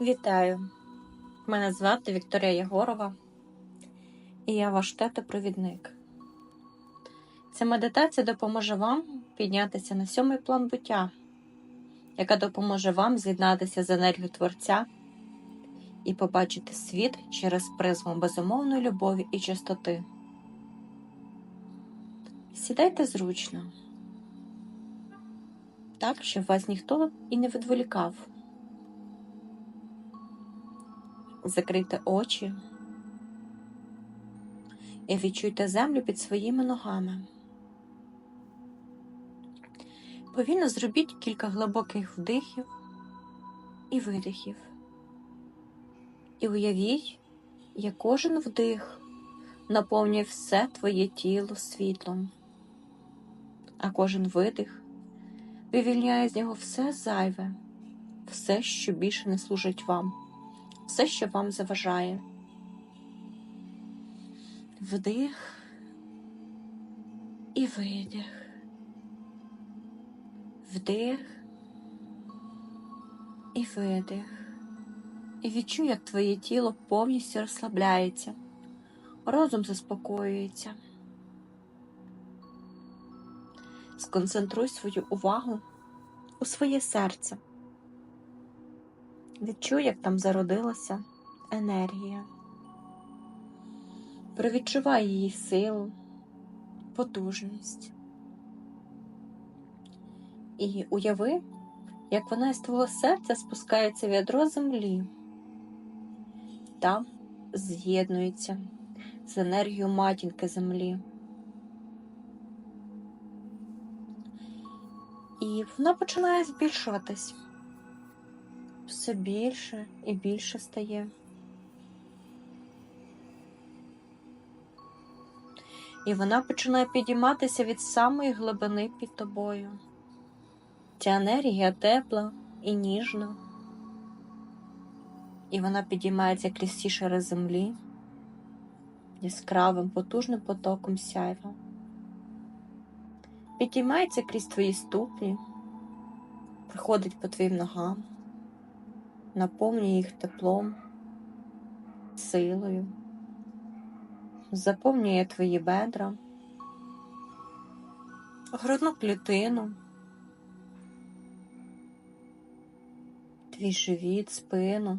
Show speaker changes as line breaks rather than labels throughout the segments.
Вітаю! Мене звати Вікторія Єгорова, і я ваш тето-провідник. Ця медитація допоможе вам піднятися на сьомий план буття, яка допоможе вам з'єднатися з енергією Творця і побачити світ через призму безумовної любові і чистоти. Сідайте зручно, так, щоб вас ніхто і не відволікав. Закрийте очі і відчуйте землю під своїми ногами. Повільно зробіть кілька глибоких вдихів і видихів. І уявіть, як кожен вдих наповнює все твоє тіло світлом, а кожен видих вивільняє з нього все зайве, все, що більше не служить вам все, що вам заважає. Вдих і видих. Вдих і видих. І відчуй, як твоє тіло повністю розслабляється, розум заспокоюється. Сконцентруй свою увагу у своє серце. Відчуй, як там зародилася енергія. Провідчувай її силу, потужність. І уяви, як вона із твого серця спускається в ядро землі, там з'єднується з енергією матінки землі. І вона починає збільшуватись все більше і більше стає. І вона починає підійматися від самої глибини під тобою. Ця енергія тепла і ніжна, і вона підіймається крізь всі шари землі яскравим, потужним потоком сяйва. Підіймається крізь твої ступні, приходить по твоїм ногам наповнює їх теплом, силою, заповнює твої бедра, грудну клітину, твій живіт, спину,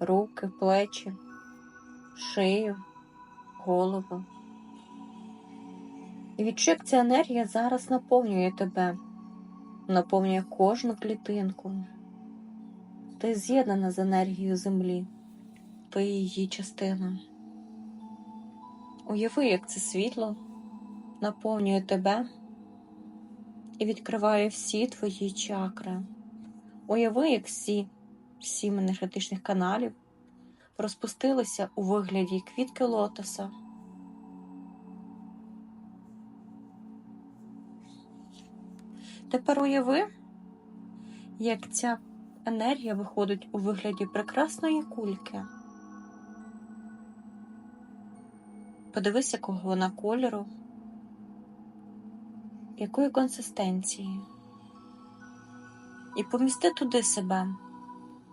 руки, плечі, шию, голову. І відчуй, як ця енергія зараз наповнює тебе, наповнює кожну клітинку. Ти з'єднана з енергією землі, ти її частина. Уяви, як це світло наповнює тебе і відкриває всі твої чакри. Уяви, як всі сім енергетичних каналів розпустилися у вигляді квітки лотоса. Тепер уяви, як ця енергія виходить у вигляді прекрасної кульки. Подивись, якого вона кольору, якої консистенції. І помісти туди себе,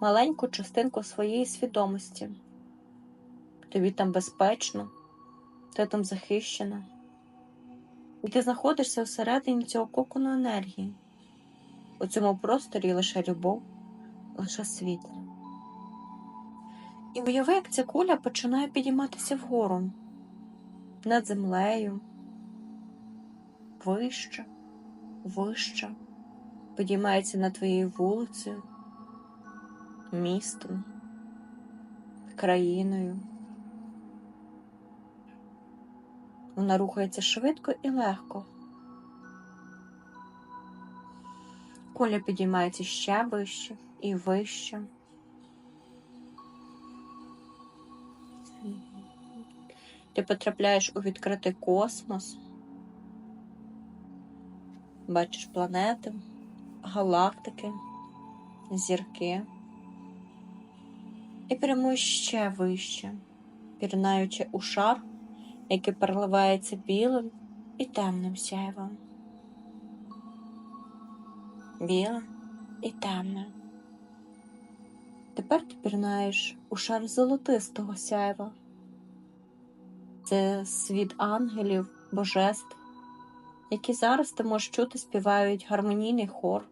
маленьку частинку своєї свідомості. Тобі там безпечно, ти там захищена. І ти знаходишся всередині цього кокону енергії. У цьому просторі лише любов лише світло. І уяви, як ця куля починає підійматися вгору над землею, вище, вище, підіймається над твоєю вулицею, містом, країною. Вона рухається швидко і легко. Коля підіймається ще вище і вище. Ти потрапляєш у відкритий космос, бачиш планети, галактики, зірки і прямуєш ще вище, пірнаючи у шар, який переливається білим і темним сяйвом. Білим і темне. Тепер ти пірнаєш у шар золотистого сяйва. Це світ ангелів, божеств, які зараз ти можеш чути, співають гармонійний хор,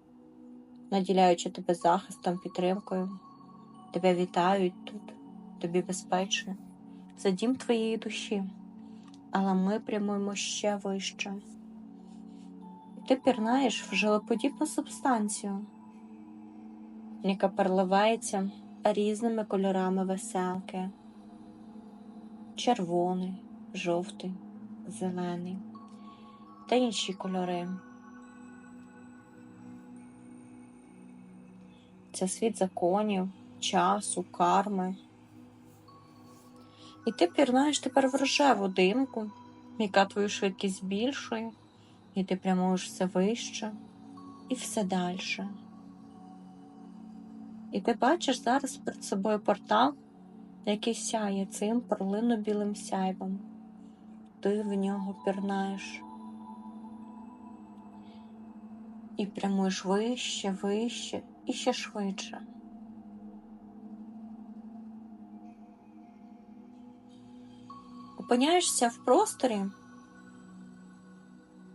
наділяючи тебе захистом, підтримкою. Тебе вітають тут, тобі безпечно. Це дім твоєї душі, але ми прямуємо ще вище. І ти пірнаєш в жилоподібну субстанцію, яка переливається різними кольорами веселки: червоний, жовтий, зелений та інші кольори. Це світ законів, часу, карми. І ти пірнаєш тепер в рожеву димку, яка твою швидкість збільшує, і ти прямуєш все вище і все далі. І ти бачиш зараз перед собою портал, який сяє цим перлино-білим сяйвом. Ти в нього пірнаєш. І прямуєш вище, вище і ще швидше. Опиняєшся в просторі,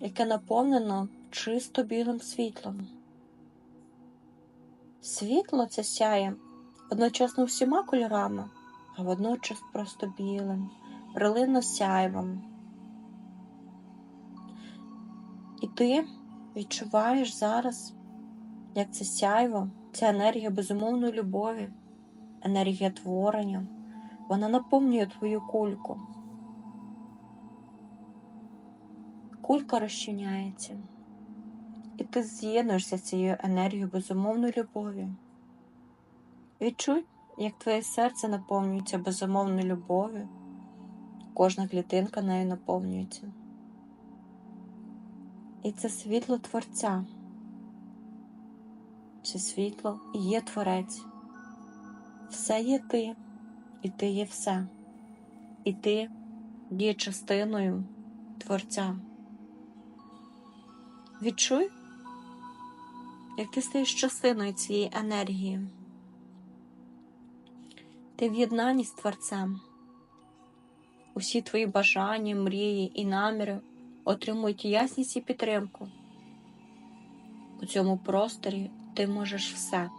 яке наповнено чисто білим світлом. Світло це сяє одночасно всіма кольорами, а водночас просто білим, прилинно сяйвом. І ти відчуваєш зараз, як це сяйво, ця енергія безумовної любові, енергія творення, вона наповнює твою кульку. Кулька розчиняється, ти з'єднуєшся з цією енергією безумовної любові. Відчуй, як твоє серце наповнюється безумовною любов'ю, кожна клітинка нею наповнюється. І це світло Творця. Це світло і є Творець. Все є ти, і ти є все. І ти є частиною Творця. Відчуй, як ти стаєш частиною цієї енергії. Ти в єднанні з Творцем. Усі твої бажання, мрії і наміри отримують ясність і підтримку. У цьому просторі ти можеш все.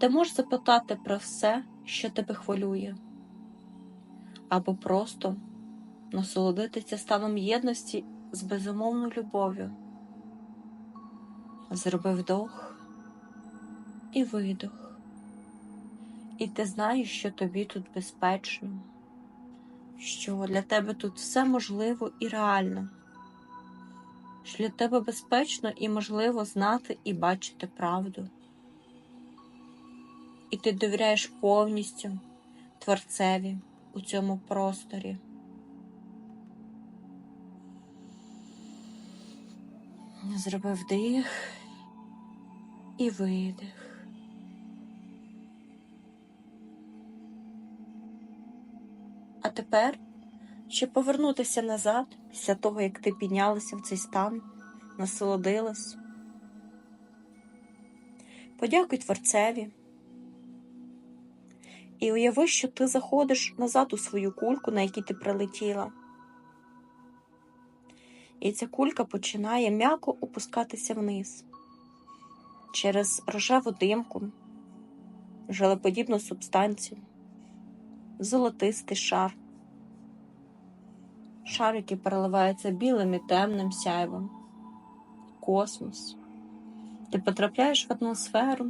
Ти можеш запитати про все, що тебе хвилює, або просто насолодитися станом єдності з безумовною любов'ю. Зроби вдох і видох, і ти знаєш, що тобі тут безпечно що для тебе тут все можливо і реально, що для тебе безпечно і можливо знати і бачити правду. І ти довіряєш повністю Творцеві у цьому просторі. Зробив вдих і видих. А тепер, щоб повернутися назад, після того, як ти піднялася в цей стан, насолодилась, подякуй Творцеві і уяви, що ти заходиш назад у свою кульку, на якій ти прилетіла. І ця кулька починає м'яко опускатися вниз через рожеву димку, желеподібну субстанцію золотистий шар, шар, який переливається білим і темним сяйвом, космос. Ти потрапляєш в атмосферу,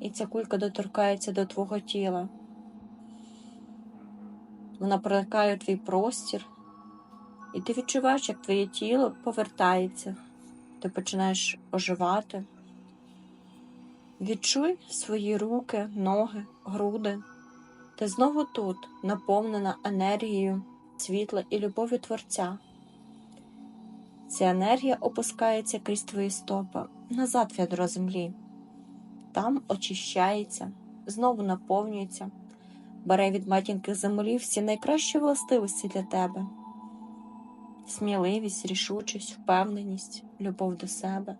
і ця кулька доторкається до твого тіла. Вона проникає у твій простір, і ти відчуваєш, як твоє тіло повертається, ти починаєш оживати. Відчуй свої руки, ноги, груди. Ти знову тут, наповнена енергією, світла і любов'ю Творця. Ця енергія опускається крізь твої стопи назад в ядро землі, там очищається, знову наповнюється, бере від матінки землі всі найкращі властивості для тебе: сміливість, рішучість, впевненість, любов до себе.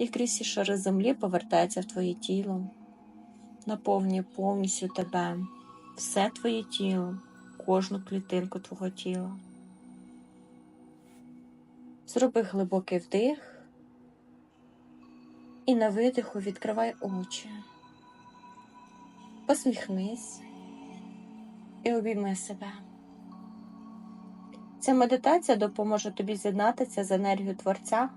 І крізь ці шари землі повертається в твоє тіло наповнює повністю тебе, все твоє тіло, кожну клітинку твого тіла. Зроби глибокий вдих і на видиху відкривай очі. Посміхнись і обійми себе. Ця медитація допоможе тобі з'єднатися з енергією Творця,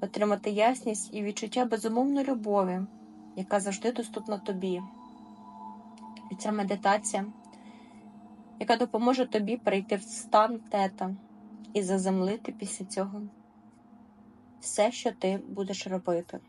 отримати ясність і відчуття безумовної любові, яка завжди доступна тобі. І ця медитація, яка допоможе тобі перейти в стан тета і заземлити після цього все, що ти будеш робити.